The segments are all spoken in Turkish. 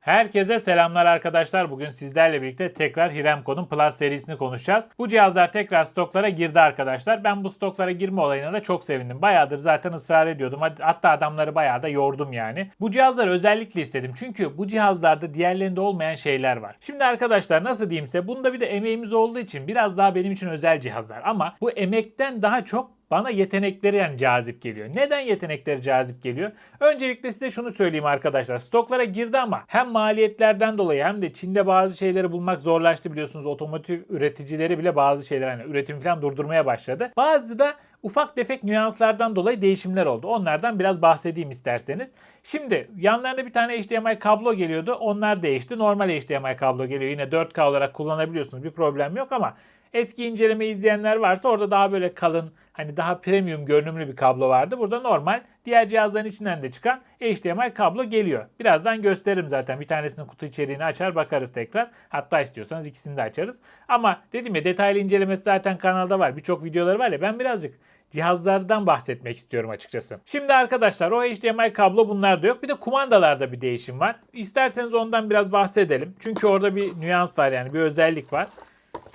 Herkese selamlar arkadaşlar. Bugün sizlerle birlikte tekrar Hiremco'nun Plus serisini konuşacağız. Bu cihazlar tekrar stoklara girdi arkadaşlar. Ben bu stoklara girme olayına da çok sevindim. Bayağıdır zaten ısrar ediyordum. Hatta adamları bayağı da yordum yani. Bu cihazları özellikle istedim. Çünkü bu cihazlarda diğerlerinde olmayan şeyler var. Şimdi arkadaşlar nasıl diyeyimse bunda bir de emeğimiz olduğu için biraz daha benim için özel cihazlar. Ama bu emekten daha çok bana yetenekleri yani cazip geliyor. Neden yetenekleri cazip geliyor? Öncelikle size şunu söyleyeyim arkadaşlar. Stoklara girdi ama hem maliyetlerden dolayı hem de Çin'de bazı şeyleri bulmak zorlaştı biliyorsunuz. Otomotiv üreticileri bile bazı şeyler hani üretim falan durdurmaya başladı. Bazı da ufak tefek nüanslardan dolayı değişimler oldu. Onlardan biraz bahsedeyim isterseniz. Şimdi yanlarında bir tane HDMI kablo geliyordu. Onlar değişti. Normal HDMI kablo geliyor. Yine 4K olarak kullanabiliyorsunuz. Bir problem yok ama Eski inceleme izleyenler varsa orada daha böyle kalın hani daha premium görünümlü bir kablo vardı. Burada normal diğer cihazların içinden de çıkan HDMI kablo geliyor. Birazdan gösteririm zaten. Bir tanesinin kutu içeriğini açar bakarız tekrar. Hatta istiyorsanız ikisini de açarız. Ama dedim ya detaylı incelemesi zaten kanalda var. Birçok videoları var ya ben birazcık cihazlardan bahsetmek istiyorum açıkçası. Şimdi arkadaşlar o HDMI kablo bunlar da yok. Bir de kumandalarda bir değişim var. İsterseniz ondan biraz bahsedelim. Çünkü orada bir nüans var yani bir özellik var.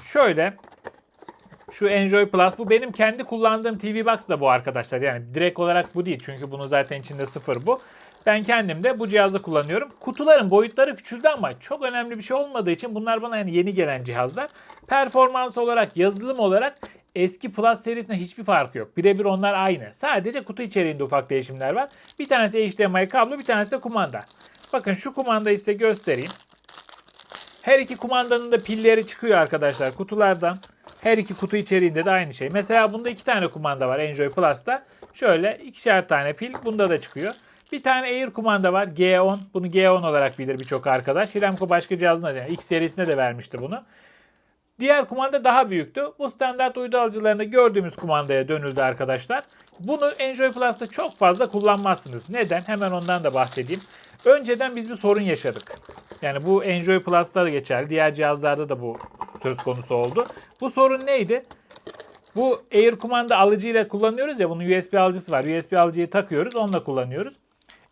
Şöyle şu Enjoy Plus bu benim kendi kullandığım TV Box da bu arkadaşlar. Yani direkt olarak bu değil. Çünkü bunun zaten içinde sıfır bu. Ben kendim de bu cihazı kullanıyorum. Kutuların boyutları küçüldü ama çok önemli bir şey olmadığı için bunlar bana yani yeni gelen cihazlar. Performans olarak, yazılım olarak eski Plus serisinde hiçbir farkı yok. Birebir onlar aynı. Sadece kutu içeriğinde ufak değişimler var. Bir tanesi HDMI kablo, bir tanesi de kumanda. Bakın şu kumandayı size göstereyim. Her iki kumandanın da pilleri çıkıyor arkadaşlar kutulardan. Her iki kutu içeriğinde de aynı şey. Mesela bunda iki tane kumanda var Enjoy Plus'ta. Şöyle ikişer tane pil bunda da çıkıyor. Bir tane Air kumanda var G10. Bunu G10 olarak bilir birçok arkadaş. Hiremco başka cihazında yani X serisinde de vermişti bunu. Diğer kumanda daha büyüktü. Bu standart uydu alıcılarında gördüğümüz kumandaya dönüldü arkadaşlar. Bunu Enjoy Plus'ta çok fazla kullanmazsınız. Neden? Hemen ondan da bahsedeyim. Önceden biz bir sorun yaşadık. Yani bu Enjoy Plus'ta da geçerli. Diğer cihazlarda da bu söz konusu oldu. Bu sorun neydi? Bu Air kumanda alıcıyla kullanıyoruz ya bunun USB alıcısı var. USB alıcıyı takıyoruz onunla kullanıyoruz.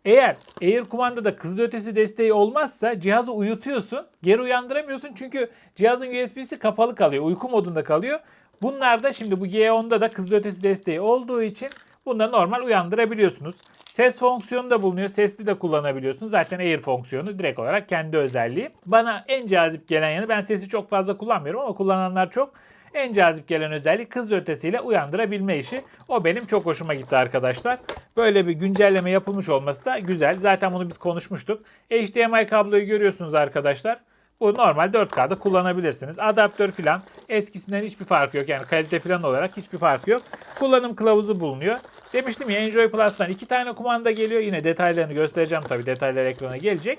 Eğer Air kumandada hızlı ötesi desteği olmazsa cihazı uyutuyorsun. Geri uyandıramıyorsun çünkü cihazın USB'si kapalı kalıyor. Uyku modunda kalıyor. Bunlarda şimdi bu G10'da da hızlı ötesi desteği olduğu için Bunda normal uyandırabiliyorsunuz. Ses fonksiyonu da bulunuyor. Sesli de kullanabiliyorsunuz. Zaten Air fonksiyonu direkt olarak kendi özelliği. Bana en cazip gelen yanı ben sesi çok fazla kullanmıyorum ama kullananlar çok. En cazip gelen özellik hız ötesiyle uyandırabilme işi. O benim çok hoşuma gitti arkadaşlar. Böyle bir güncelleme yapılmış olması da güzel. Zaten bunu biz konuşmuştuk. HDMI kabloyu görüyorsunuz arkadaşlar. Bu normal 4K'da kullanabilirsiniz. Adaptör filan eskisinden hiçbir farkı yok. Yani kalite filan olarak hiçbir farkı yok. Kullanım kılavuzu bulunuyor. Demiştim ya Enjoy Plus'tan iki tane kumanda geliyor. Yine detaylarını göstereceğim tabii. Detaylar ekrana gelecek.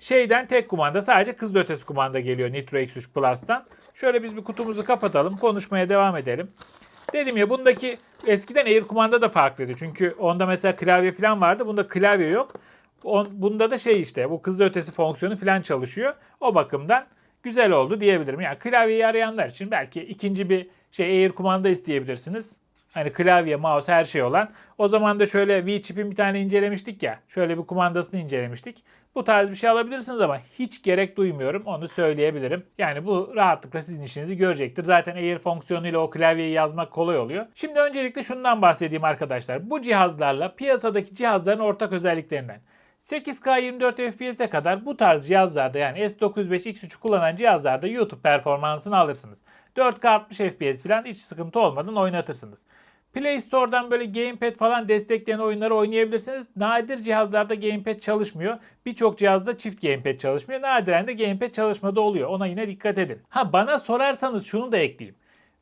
Şeyden tek kumanda sadece kız ötesi kumanda geliyor Nitro X3 Plus'tan. Şöyle biz bir kutumuzu kapatalım. Konuşmaya devam edelim. Dedim ya bundaki eskiden Air kumanda da farklıydı. Çünkü onda mesela klavye falan vardı. Bunda klavye yok. On, bunda da şey işte bu kızıl ötesi fonksiyonu falan çalışıyor. O bakımdan güzel oldu diyebilirim. Yani klavyeyi arayanlar için belki ikinci bir şey Air kumanda isteyebilirsiniz. Hani klavye, mouse her şey olan. O zaman da şöyle V-Chip'in bir tane incelemiştik ya. Şöyle bir kumandasını incelemiştik. Bu tarz bir şey alabilirsiniz ama hiç gerek duymuyorum. Onu söyleyebilirim. Yani bu rahatlıkla sizin işinizi görecektir. Zaten Air fonksiyonuyla o klavyeyi yazmak kolay oluyor. Şimdi öncelikle şundan bahsedeyim arkadaşlar. Bu cihazlarla piyasadaki cihazların ortak özelliklerinden. 8K 24 FPS'e kadar bu tarz cihazlarda yani S95 X3 kullanan cihazlarda YouTube performansını alırsınız. 4K 60 FPS falan hiç sıkıntı olmadan oynatırsınız. Play Store'dan böyle gamepad falan destekleyen oyunları oynayabilirsiniz. Nadir cihazlarda gamepad çalışmıyor. Birçok cihazda çift gamepad çalışmıyor. Nadiren de gamepad çalışmadı oluyor. Ona yine dikkat edin. Ha bana sorarsanız şunu da ekleyeyim.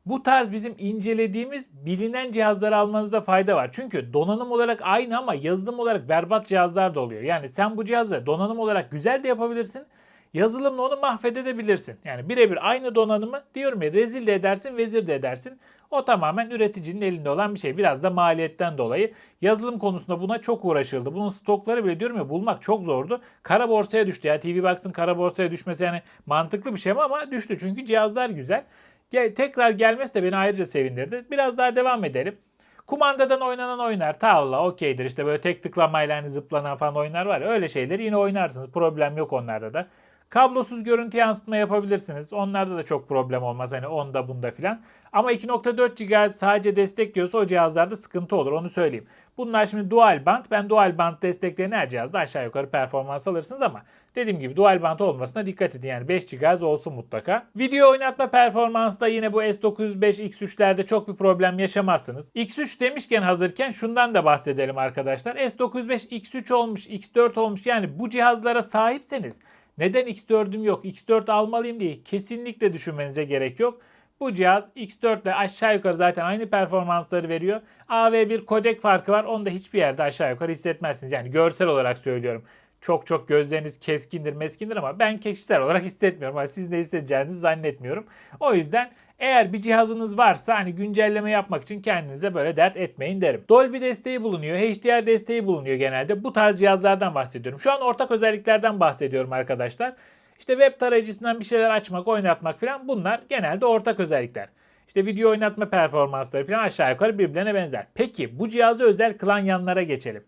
Bu tarz bizim incelediğimiz bilinen cihazları almanızda fayda var. Çünkü donanım olarak aynı ama yazılım olarak berbat cihazlar da oluyor. Yani sen bu cihazı donanım olarak güzel de yapabilirsin. Yazılımla onu mahvedebilirsin. Yani birebir aynı donanımı diyorum ya rezil de edersin, vezir de edersin. O tamamen üreticinin elinde olan bir şey. Biraz da maliyetten dolayı. Yazılım konusunda buna çok uğraşıldı. Bunun stokları bile diyorum ya bulmak çok zordu. Kara borsaya düştü. Ya TV Box'ın kara borsaya düşmesi yani mantıklı bir şey ama düştü. Çünkü cihazlar güzel. Gel, tekrar gelmesi de beni ayrıca sevindirdi. Biraz daha devam edelim. Kumandadan oynanan oyunlar tavla okeydir. İşte böyle tek tıklamayla hani zıplanan falan oyunlar var ya öyle şeyleri yine oynarsınız. Problem yok onlarda da. Kablosuz görüntü yansıtma yapabilirsiniz. Onlarda da çok problem olmaz. Hani onda bunda filan. Ama 2.4 GHz sadece destekliyorsa o cihazlarda sıkıntı olur. Onu söyleyeyim. Bunlar şimdi dual band. Ben dual band destekleyen her cihazda aşağı yukarı performans alırsınız ama dediğim gibi dual band olmasına dikkat edin. Yani 5 GHz olsun mutlaka. Video oynatma performansta yine bu S905 X3'lerde çok bir problem yaşamazsınız. X3 demişken hazırken şundan da bahsedelim arkadaşlar. S905 X3 olmuş, X4 olmuş. Yani bu cihazlara sahipseniz neden X4'üm yok, X4 almalıyım diye kesinlikle düşünmenize gerek yok. Bu cihaz X4 ile aşağı yukarı zaten aynı performansları veriyor. AV1 kodek farkı var. Onu da hiçbir yerde aşağı yukarı hissetmezsiniz. Yani görsel olarak söylüyorum. Çok çok gözleriniz keskindir meskindir ama ben kişisel olarak hissetmiyorum. Yani siz ne hissedeceğinizi zannetmiyorum. O yüzden eğer bir cihazınız varsa hani güncelleme yapmak için kendinize böyle dert etmeyin derim. Dolby desteği bulunuyor, HDR desteği bulunuyor genelde. Bu tarz cihazlardan bahsediyorum. Şu an ortak özelliklerden bahsediyorum arkadaşlar. İşte web tarayıcısından bir şeyler açmak, oynatmak falan bunlar genelde ortak özellikler. İşte video oynatma performansları falan aşağı yukarı birbirlerine benzer. Peki bu cihazı özel kılan yanlara geçelim.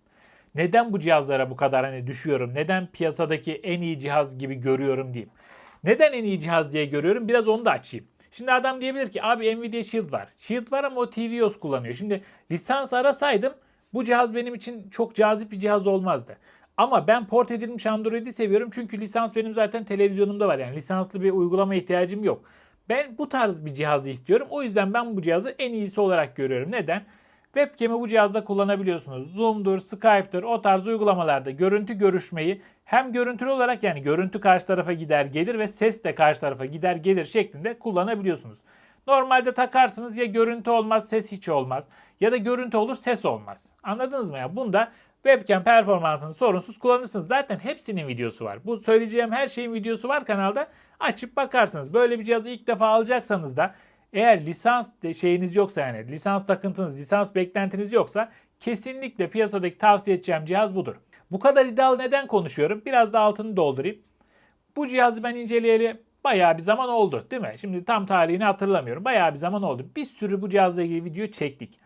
Neden bu cihazlara bu kadar hani düşüyorum? Neden piyasadaki en iyi cihaz gibi görüyorum diyeyim. Neden en iyi cihaz diye görüyorum? Biraz onu da açayım. Şimdi adam diyebilir ki abi Nvidia Shield var. Shield var ama o TVOS kullanıyor. Şimdi lisans arasaydım bu cihaz benim için çok cazip bir cihaz olmazdı. Ama ben port edilmiş Android'i seviyorum çünkü lisans benim zaten televizyonumda var. Yani lisanslı bir uygulama ihtiyacım yok. Ben bu tarz bir cihazı istiyorum. O yüzden ben bu cihazı en iyisi olarak görüyorum. Neden? Webcam'i bu cihazda kullanabiliyorsunuz. Zoom'dur, Skype'dır o tarz uygulamalarda görüntü görüşmeyi hem görüntülü olarak yani görüntü karşı tarafa gider gelir ve ses de karşı tarafa gider gelir şeklinde kullanabiliyorsunuz. Normalde takarsınız ya görüntü olmaz ses hiç olmaz ya da görüntü olur ses olmaz. Anladınız mı ya? Bunda webcam performansını sorunsuz kullanırsınız. Zaten hepsinin videosu var. Bu söyleyeceğim her şeyin videosu var kanalda. Açıp bakarsınız. Böyle bir cihazı ilk defa alacaksanız da eğer lisans şeyiniz yoksa yani lisans takıntınız, lisans beklentiniz yoksa kesinlikle piyasadaki tavsiye edeceğim cihaz budur. Bu kadar iddialı neden konuşuyorum? Biraz da altını doldurayım. Bu cihazı ben inceleyeli bayağı bir zaman oldu değil mi? Şimdi tam tarihini hatırlamıyorum. Bayağı bir zaman oldu. Bir sürü bu cihazla ilgili video çektik.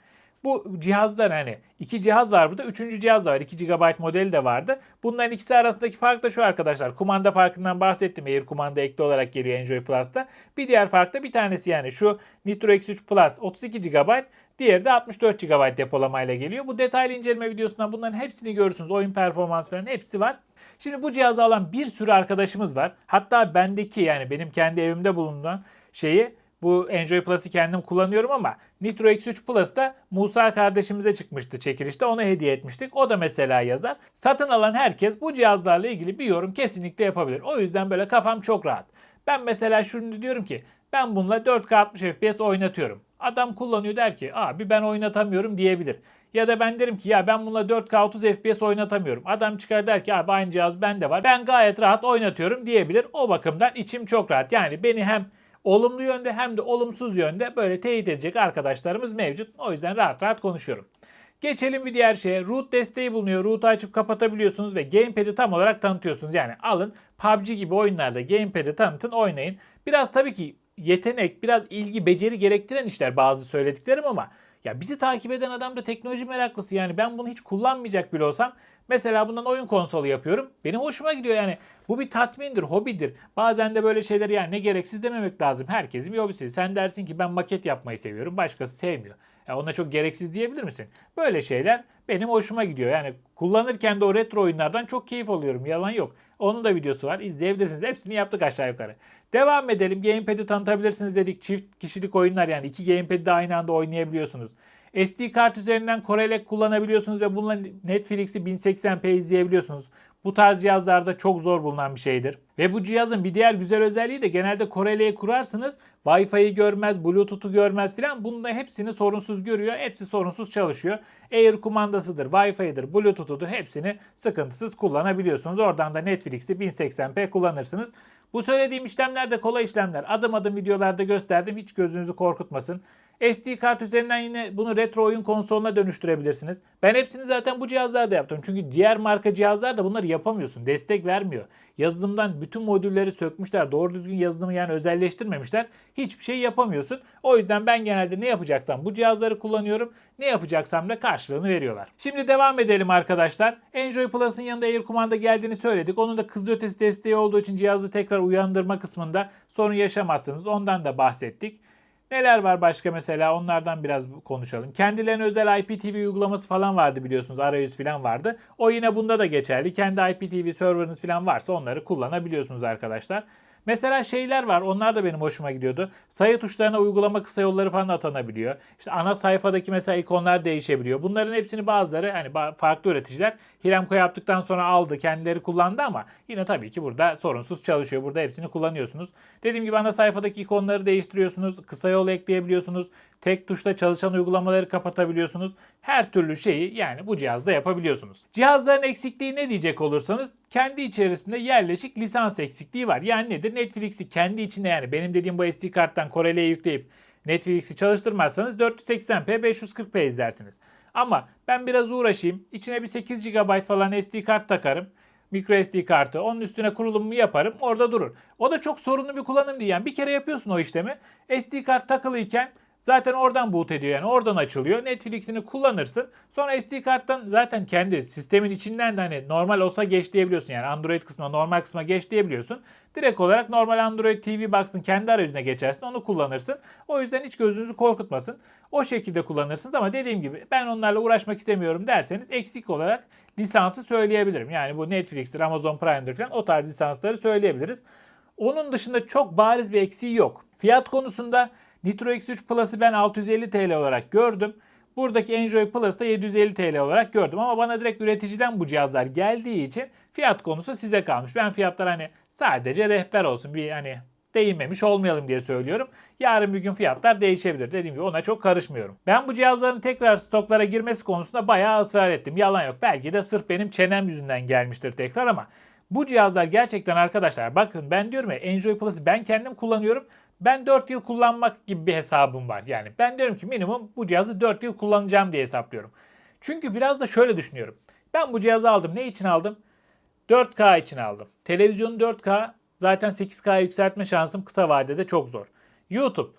Bu cihazlar hani iki cihaz var burada. Üçüncü cihaz da var. 2 GB modeli de vardı. Bunların ikisi arasındaki fark da şu arkadaşlar. Kumanda farkından bahsettim. Air kumanda ekli olarak geliyor Enjoy Plus'ta. Bir diğer fark da bir tanesi yani şu Nitro X3 Plus 32 GB. Diğeri de 64 GB depolamayla geliyor. Bu detaylı inceleme videosundan bunların hepsini görürsünüz. Oyun performans falan hepsi var. Şimdi bu cihazı alan bir sürü arkadaşımız var. Hatta bendeki yani benim kendi evimde bulunan şeyi bu Enjoy Plus'ı kendim kullanıyorum ama Nitro X3 Plus'ta Musa kardeşimize çıkmıştı çekilişte. Ona hediye etmiştik. O da mesela yazar. Satın alan herkes bu cihazlarla ilgili bir yorum kesinlikle yapabilir. O yüzden böyle kafam çok rahat. Ben mesela şunu diyorum ki ben bununla 4K 60 FPS oynatıyorum. Adam kullanıyor der ki abi ben oynatamıyorum diyebilir. Ya da ben derim ki ya ben bununla 4K 30 FPS oynatamıyorum. Adam çıkar der ki abi aynı cihaz bende var. Ben gayet rahat oynatıyorum diyebilir. O bakımdan içim çok rahat. Yani beni hem olumlu yönde hem de olumsuz yönde böyle teyit edecek arkadaşlarımız mevcut. O yüzden rahat rahat konuşuyorum. Geçelim bir diğer şeye. Root desteği bulunuyor. Root'u açıp kapatabiliyorsunuz ve gamepad'i tam olarak tanıtıyorsunuz. Yani alın PUBG gibi oyunlarda gamepad'i tanıtın oynayın. Biraz tabii ki yetenek, biraz ilgi, beceri gerektiren işler bazı söylediklerim ama ya bizi takip eden adam da teknoloji meraklısı. Yani ben bunu hiç kullanmayacak bile olsam mesela bundan oyun konsolu yapıyorum. Benim hoşuma gidiyor yani. Bu bir tatmindir, hobidir. Bazen de böyle şeyleri yani ne gereksiz dememek lazım. Herkesin bir hobisi. Sen dersin ki ben maket yapmayı seviyorum. Başkası sevmiyor. Ya ona çok gereksiz diyebilir misin? Böyle şeyler benim hoşuma gidiyor. Yani kullanırken de o retro oyunlardan çok keyif alıyorum. Yalan yok. Onun da videosu var. İzleyebilirsiniz. Hepsini yaptık aşağı yukarı. Devam edelim. Gamepad'i tanıtabilirsiniz dedik. Çift kişilik oyunlar yani iki gamepad'i aynı anda oynayabiliyorsunuz. SD kart üzerinden Corelec kullanabiliyorsunuz ve bununla Netflix'i 1080p izleyebiliyorsunuz. Bu tarz cihazlarda çok zor bulunan bir şeydir. Ve bu cihazın bir diğer güzel özelliği de genelde Corelec'e kurarsınız. Wi-Fi'yi görmez, Bluetooth'u görmez filan. Bunun hepsini sorunsuz görüyor. Hepsi sorunsuz çalışıyor. Air kumandasıdır, Wi-Fi'dir, Bluetooth'udur. Hepsini sıkıntısız kullanabiliyorsunuz. Oradan da Netflix'i 1080p kullanırsınız. Bu söylediğim işlemler de kolay işlemler. Adım adım videolarda gösterdim. Hiç gözünüzü korkutmasın. SD kart üzerinden yine bunu retro oyun konsoluna dönüştürebilirsiniz. Ben hepsini zaten bu cihazlarda yaptım. Çünkü diğer marka cihazlarda bunları yapamıyorsun. Destek vermiyor. Yazılımdan bütün modülleri sökmüşler. Doğru düzgün yazılımı yani özelleştirmemişler. Hiçbir şey yapamıyorsun. O yüzden ben genelde ne yapacaksam bu cihazları kullanıyorum. Ne yapacaksam da karşılığını veriyorlar. Şimdi devam edelim arkadaşlar. Android Plus'ın yanında Air kumanda geldiğini söyledik. Onun da hızlı ötesi desteği olduğu için cihazı tekrar uyandırma kısmında sorun yaşamazsınız. Ondan da bahsettik. Neler var başka mesela onlardan biraz konuşalım. Kendilerine özel IPTV uygulaması falan vardı biliyorsunuz. Arayüz falan vardı. O yine bunda da geçerli. Kendi IPTV serverınız falan varsa onları kullanabiliyorsunuz arkadaşlar. Mesela şeyler var. Onlar da benim hoşuma gidiyordu. Sayı tuşlarına uygulama kısa yolları falan atanabiliyor. İşte ana sayfadaki mesela ikonlar değişebiliyor. Bunların hepsini bazıları hani farklı üreticiler Hiremko yaptıktan sonra aldı, kendileri kullandı ama yine tabii ki burada sorunsuz çalışıyor. Burada hepsini kullanıyorsunuz. Dediğim gibi ana sayfadaki ikonları değiştiriyorsunuz. Kısa yol ekleyebiliyorsunuz. Tek tuşla çalışan uygulamaları kapatabiliyorsunuz. Her türlü şeyi yani bu cihazda yapabiliyorsunuz. Cihazların eksikliği ne diyecek olursanız kendi içerisinde yerleşik lisans eksikliği var. Yani nedir? Netflix'i kendi içinde yani benim dediğim bu SD karttan Koreli'ye yükleyip Netflix'i çalıştırmazsanız 480p 540p izlersiniz. Ama ben biraz uğraşayım. İçine bir 8 GB falan SD kart takarım. Micro SD kartı. Onun üstüne kurulumu yaparım. Orada durur. O da çok sorunlu bir kullanım değil. Yani bir kere yapıyorsun o işlemi. SD kart takılıyken Zaten oradan boot ediyor yani oradan açılıyor. Netflix'ini kullanırsın. Sonra SD karttan zaten kendi sistemin içinden de hani normal olsa geç diyebiliyorsun. Yani Android kısmına normal kısma geç diyebiliyorsun. Direkt olarak normal Android TV Box'ın kendi arayüzüne geçersin. Onu kullanırsın. O yüzden hiç gözünüzü korkutmasın. O şekilde kullanırsınız ama dediğim gibi ben onlarla uğraşmak istemiyorum derseniz eksik olarak lisansı söyleyebilirim. Yani bu Netflix'tir, Amazon Prime'dir falan o tarz lisansları söyleyebiliriz. Onun dışında çok bariz bir eksiği yok. Fiyat konusunda Nitro X3 Plus'ı ben 650 TL olarak gördüm. Buradaki Enjoy Plus'ı da 750 TL olarak gördüm. Ama bana direkt üreticiden bu cihazlar geldiği için fiyat konusu size kalmış. Ben fiyatlar hani sadece rehber olsun bir hani değinmemiş olmayalım diye söylüyorum. Yarın bir gün fiyatlar değişebilir. Dediğim gibi ona çok karışmıyorum. Ben bu cihazların tekrar stoklara girmesi konusunda bayağı ısrar ettim. Yalan yok. Belki de sırf benim çenem yüzünden gelmiştir tekrar ama bu cihazlar gerçekten arkadaşlar bakın ben diyorum ya Enjoy Plus'ı ben kendim kullanıyorum. Ben 4 yıl kullanmak gibi bir hesabım var. Yani ben diyorum ki minimum bu cihazı 4 yıl kullanacağım diye hesaplıyorum. Çünkü biraz da şöyle düşünüyorum. Ben bu cihazı aldım. Ne için aldım? 4K için aldım. Televizyonu 4K zaten 8K'ya yükseltme şansım kısa vadede çok zor. YouTube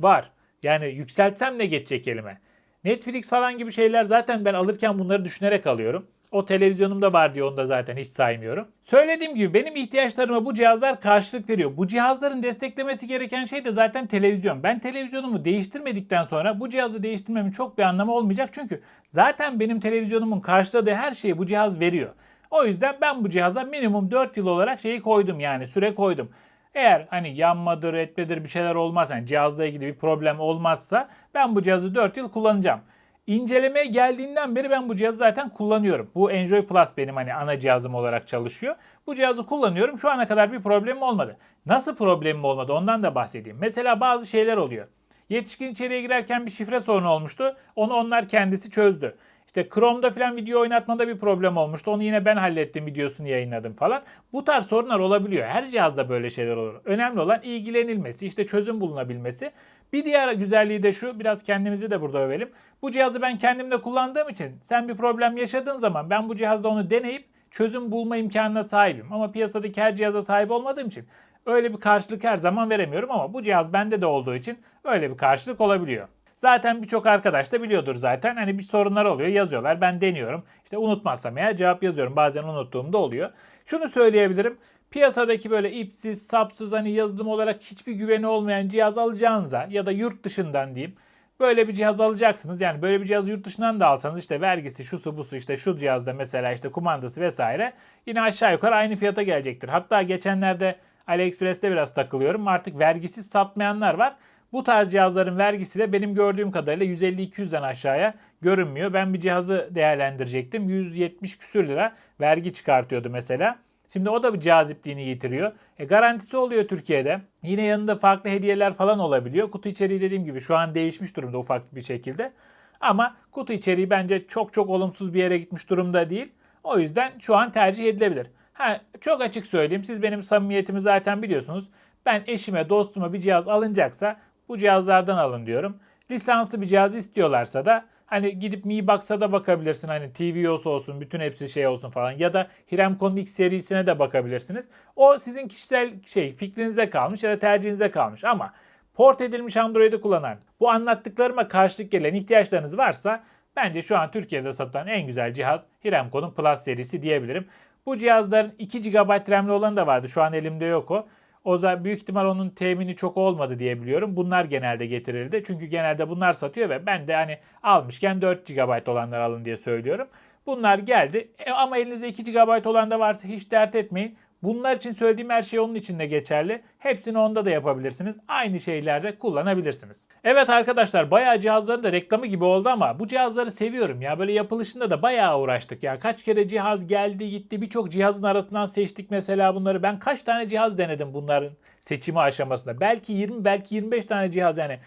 var. Yani yükseltsem ne geçecek elime? Netflix falan gibi şeyler zaten ben alırken bunları düşünerek alıyorum. O televizyonumda var diye onu da zaten hiç saymıyorum. Söylediğim gibi benim ihtiyaçlarıma bu cihazlar karşılık veriyor. Bu cihazların desteklemesi gereken şey de zaten televizyon. Ben televizyonumu değiştirmedikten sonra bu cihazı değiştirmemin çok bir anlamı olmayacak. Çünkü zaten benim televizyonumun karşıladığı her şeyi bu cihaz veriyor. O yüzden ben bu cihaza minimum 4 yıl olarak şeyi koydum yani süre koydum. Eğer hani yanmadır etmedir bir şeyler olmaz yani cihazla ilgili bir problem olmazsa ben bu cihazı 4 yıl kullanacağım. İncelemeye geldiğinden beri ben bu cihazı zaten kullanıyorum. Bu Enjoy Plus benim hani ana cihazım olarak çalışıyor. Bu cihazı kullanıyorum. Şu ana kadar bir problemim olmadı. Nasıl problemim olmadı ondan da bahsedeyim. Mesela bazı şeyler oluyor. Yetişkin içeriye girerken bir şifre sorunu olmuştu. Onu onlar kendisi çözdü. İşte Chrome'da falan video oynatmada bir problem olmuştu. Onu yine ben hallettim videosunu yayınladım falan. Bu tarz sorunlar olabiliyor. Her cihazda böyle şeyler olur. Önemli olan ilgilenilmesi, işte çözüm bulunabilmesi. Bir diğer güzelliği de şu, biraz kendimizi de burada övelim. Bu cihazı ben kendimde kullandığım için sen bir problem yaşadığın zaman ben bu cihazda onu deneyip çözüm bulma imkanına sahibim. Ama piyasadaki her cihaza sahip olmadığım için öyle bir karşılık her zaman veremiyorum ama bu cihaz bende de olduğu için öyle bir karşılık olabiliyor. Zaten birçok arkadaş da biliyordur zaten. Hani bir sorunlar oluyor yazıyorlar. Ben deniyorum. İşte unutmazsam eğer cevap yazıyorum. Bazen unuttuğumda oluyor. Şunu söyleyebilirim. Piyasadaki böyle ipsiz, sapsız hani yazılım olarak hiçbir güveni olmayan cihaz alacağınıza ya da yurt dışından diyeyim. Böyle bir cihaz alacaksınız. Yani böyle bir cihaz yurt dışından da alsanız işte vergisi, şusu busu işte şu cihazda mesela işte kumandası vesaire yine aşağı yukarı aynı fiyata gelecektir. Hatta geçenlerde AliExpress'te biraz takılıyorum. Artık vergisiz satmayanlar var. Bu tarz cihazların vergisi de benim gördüğüm kadarıyla 150-200'den aşağıya görünmüyor. Ben bir cihazı değerlendirecektim. 170 küsür lira vergi çıkartıyordu mesela. Şimdi o da bir cazipliğini yitiriyor. E, garantisi oluyor Türkiye'de. Yine yanında farklı hediyeler falan olabiliyor. Kutu içeriği dediğim gibi şu an değişmiş durumda ufak bir şekilde. Ama kutu içeriği bence çok çok olumsuz bir yere gitmiş durumda değil. O yüzden şu an tercih edilebilir. Ha, çok açık söyleyeyim. Siz benim samimiyetimi zaten biliyorsunuz. Ben eşime, dostuma bir cihaz alınacaksa bu cihazlardan alın diyorum. Lisanslı bir cihaz istiyorlarsa da hani gidip Mi Box'a da bakabilirsin. Hani TVOS olsun, bütün hepsi şey olsun falan. Ya da Hiremco'nun X serisine de bakabilirsiniz. O sizin kişisel şey fikrinize kalmış ya da tercihinize kalmış. Ama port edilmiş Android'i kullanan, bu anlattıklarıma karşılık gelen ihtiyaçlarınız varsa bence şu an Türkiye'de satılan en güzel cihaz Hiremco'nun Plus serisi diyebilirim. Bu cihazların 2 GB RAM'li olanı da vardı. Şu an elimde yok o. O zaman büyük ihtimal onun temini çok olmadı diye biliyorum. Bunlar genelde getirildi. Çünkü genelde bunlar satıyor ve ben de hani almışken 4 GB olanlar alın diye söylüyorum. Bunlar geldi. E ama elinizde 2 GB olan da varsa hiç dert etmeyin. Bunlar için söylediğim her şey onun için de geçerli. Hepsini onda da yapabilirsiniz. Aynı şeylerde kullanabilirsiniz. Evet arkadaşlar bayağı cihazların da reklamı gibi oldu ama bu cihazları seviyorum ya. Böyle yapılışında da bayağı uğraştık ya. Kaç kere cihaz geldi gitti. Birçok cihazın arasından seçtik mesela bunları. Ben kaç tane cihaz denedim bunların seçimi aşamasında. Belki 20 belki 25 tane cihaz yani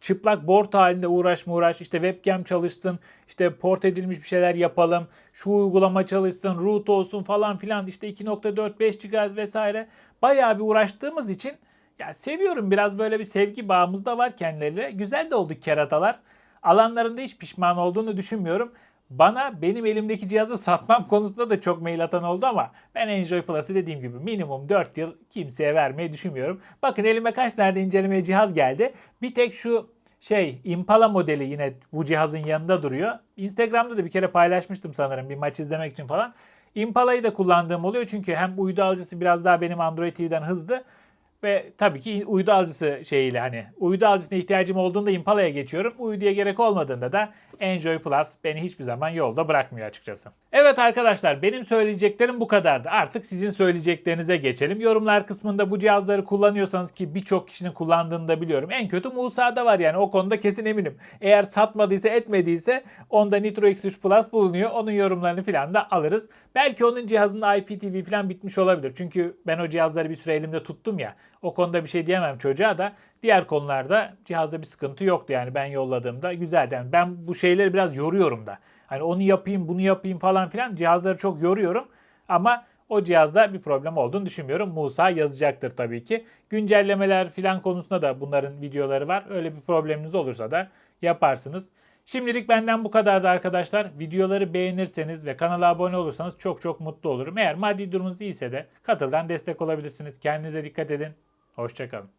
çıplak board halinde uğraşma uğraş işte webcam çalışsın işte port edilmiş bir şeyler yapalım şu uygulama çalışsın root olsun falan filan işte 2.4 5 GHz vesaire. Bayağı bir uğraştığımız için ya seviyorum biraz böyle bir sevgi bağımız da var kendileriyle güzel de olduk keratalar. Alanlarında hiç pişman olduğunu düşünmüyorum. Bana benim elimdeki cihazı satmam konusunda da çok mail atan oldu ama ben Enjoy Plus'ı dediğim gibi minimum 4 yıl kimseye vermeyi düşünmüyorum. Bakın elime kaç tane de incelemeye cihaz geldi. Bir tek şu şey Impala modeli yine bu cihazın yanında duruyor. Instagram'da da bir kere paylaşmıştım sanırım bir maç izlemek için falan. Impala'yı da kullandığım oluyor çünkü hem uydu alıcısı biraz daha benim Android TV'den hızlı ve tabii ki uydu alıcısı şeyiyle hani uydu alıcısına ihtiyacım olduğunda Impala'ya geçiyorum. Uyduya gerek olmadığında da Enjoy Plus beni hiçbir zaman yolda bırakmıyor açıkçası. Evet arkadaşlar benim söyleyeceklerim bu kadardı. Artık sizin söyleyeceklerinize geçelim. Yorumlar kısmında bu cihazları kullanıyorsanız ki birçok kişinin kullandığını da biliyorum. En kötü Musa'da var yani o konuda kesin eminim. Eğer satmadıysa etmediyse onda Nitro X3 Plus bulunuyor. Onun yorumlarını falan da alırız. Belki onun cihazında IPTV falan bitmiş olabilir. Çünkü ben o cihazları bir süre elimde tuttum ya. O konuda bir şey diyemem çocuğa da. Diğer konularda cihazda bir sıkıntı yoktu yani ben yolladığımda güzeldi. Yani ben bu şeyleri biraz yoruyorum da. Hani onu yapayım bunu yapayım falan filan cihazları çok yoruyorum. Ama o cihazda bir problem olduğunu düşünmüyorum. Musa yazacaktır tabii ki. Güncellemeler filan konusunda da bunların videoları var. Öyle bir probleminiz olursa da yaparsınız. Şimdilik benden bu kadardı arkadaşlar. Videoları beğenirseniz ve kanala abone olursanız çok çok mutlu olurum. Eğer maddi durumunuz iyiyse de katıldan destek olabilirsiniz. Kendinize dikkat edin. Hoşçakalın.